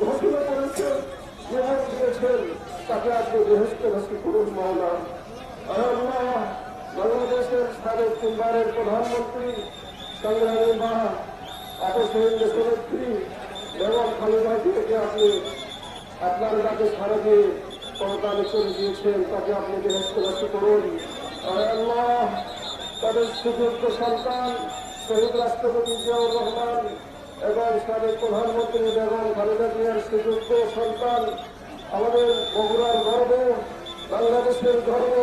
ঘোষণা করেছেন জীবন দিয়েছেন তাকে আপনি বেহস্ত করুন মাওলা আল্লাহ বাংলাদেশের সাবেক তিনবারের প্রধানমন্ত্রী সংগ্রামী মা আপসহীন দেশনেত্রী এবং খালেদা জিয়াকে আপনি আপনার কাছে সারা দিয়ে পরকালে গিয়েছেন তাকে আপনি বেহস্তবাসী করুন আল্লাহ তাদের সুযোগ্য সন্তান শহীদ রাষ্ট্রপতি জিয়াউর রহমান এবং সাবেক প্রধানমন্ত্রী বেগম খালেদা জিয়ার সুযোগ্য সন্তান, আমাদের বগুড়ার গর্ব বাংলাদেশের গর্ব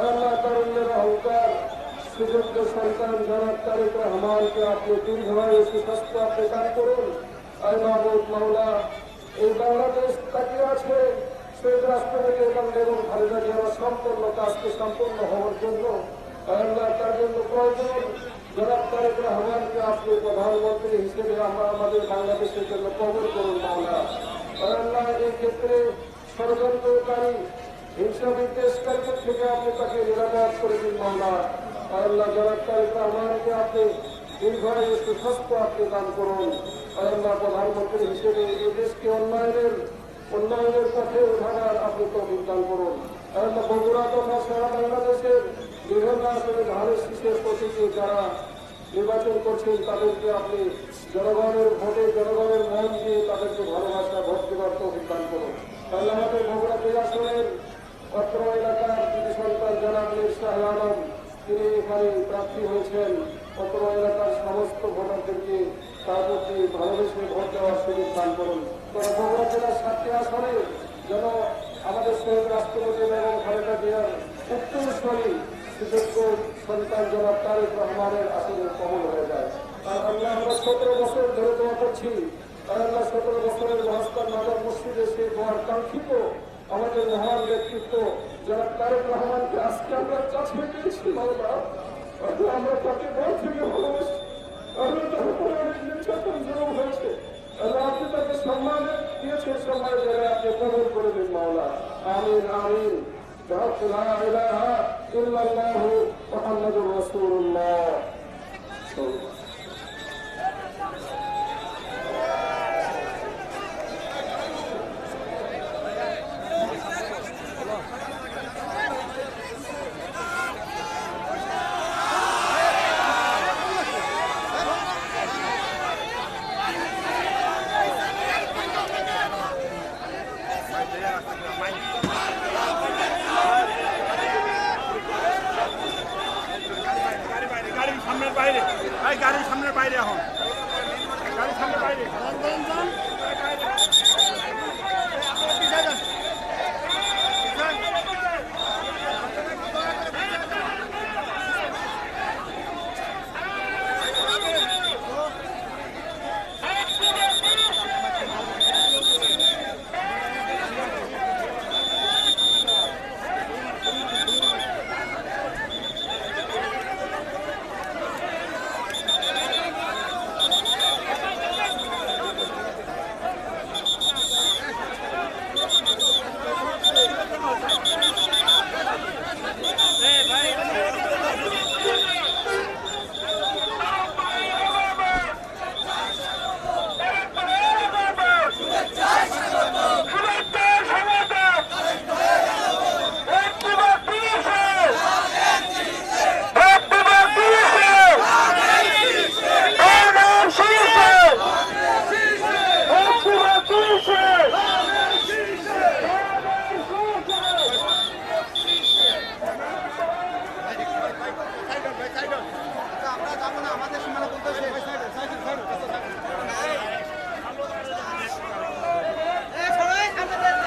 আল্লাহ তারুণ্যের অহংকার। সুযোগ্য সন্তান জনাব তারেক রহমানকে আপনি দীর্ঘায়ু সুস্বাস্থ্য আপনি দান করুন। আর মাহবুব মাওলা, এই বাংলাদেশ তাকিয়ে আছে। শহীদ রাষ্ট্রপতি এবং খালেদা জিয়ার সম্পূর্ণ কাজকে সম্পূর্ণ হওয়ার জন্য। আল্লাহ প্রয়োজন জনাব তারেক রহমানকে আপনি প্রধানমন্ত্রী হিসেবে আমরা আমাদের বাংলাদেশের জন্য কবর করুন মাওলা আল্লাহ এই ক্ষেত্রে ষড়যন্ত্রকারী হিংসা বিদ্বেষকারীদের থেকে আপনি তাকে নিরাপদ করে দিন মাওলা আল্লাহ জনাব তারেক রহমানকে আপনি দীর্ঘায়ু সুস্বাস্থ্য আপনি দান করুন। আল্লাহ প্রধানমন্ত্রী হিসেবে এই দেশকে উন্নয়নের উন্নয়নের পথে উঠাবার আপনি তো দান আসলে ধানের শীষের প্রতীকে যারা নির্বাচন করছেন, তাদেরকে আপনি জনগণের ভোটে জনগণের মন দিয়ে তাদেরকে ভালোবাসা ভোট দেওয়ার দান করুন। তাহলে আমাদের বগুড়া দুই আসনের অত্র এলাকার কৃতি সন্তান জনাব শাহ আলম, তিনি এখানে প্রার্থী হয়েছেন। অত্র এলাকার সমস্ত ভোটারদেরকে তার প্রতি ভালোবেসে ভোট দেওয়ার সুযোগ করুন। তবে বগুড়া জেলার সাতটি আসনে যেন আমাদের শহীদ রাষ্ট্রপতি এবং খালেদা জিয়ার উত্তরস্বরী সুযোগ্য সন্তান জনাব তারেক রহমানের আসলে কমল হয়ে যায় আর আল্লাহ আমরা সতেরো বছর ধরে দোয়া করছি আর আল্লাহ সতেরো বছরের মহাস্তান মাদার মসজিদে সেই দোয়ার কাঙ্ক্ষিত আমাদের মহান ব্যক্তিত্ব জনাব তারেক রহমানকে আজকে আমরা চাষ পেয়েছি বাবা আল্লাহ আমরা তাকে বল থেকে ভালোবাসি আল্লাহ তার উপরে অনেক নির্যাতন জরুর হয়েছে আল্লাহ আপনি তাকে সম্মান দিয়েছেন সম্মান জায়গায় আপনি কবল করে দিন মাওলা আমিন আমিন بحق لا إله إلا الله محمد رسول الله গাড়ি I got it. আমাদের সীমানা বলতে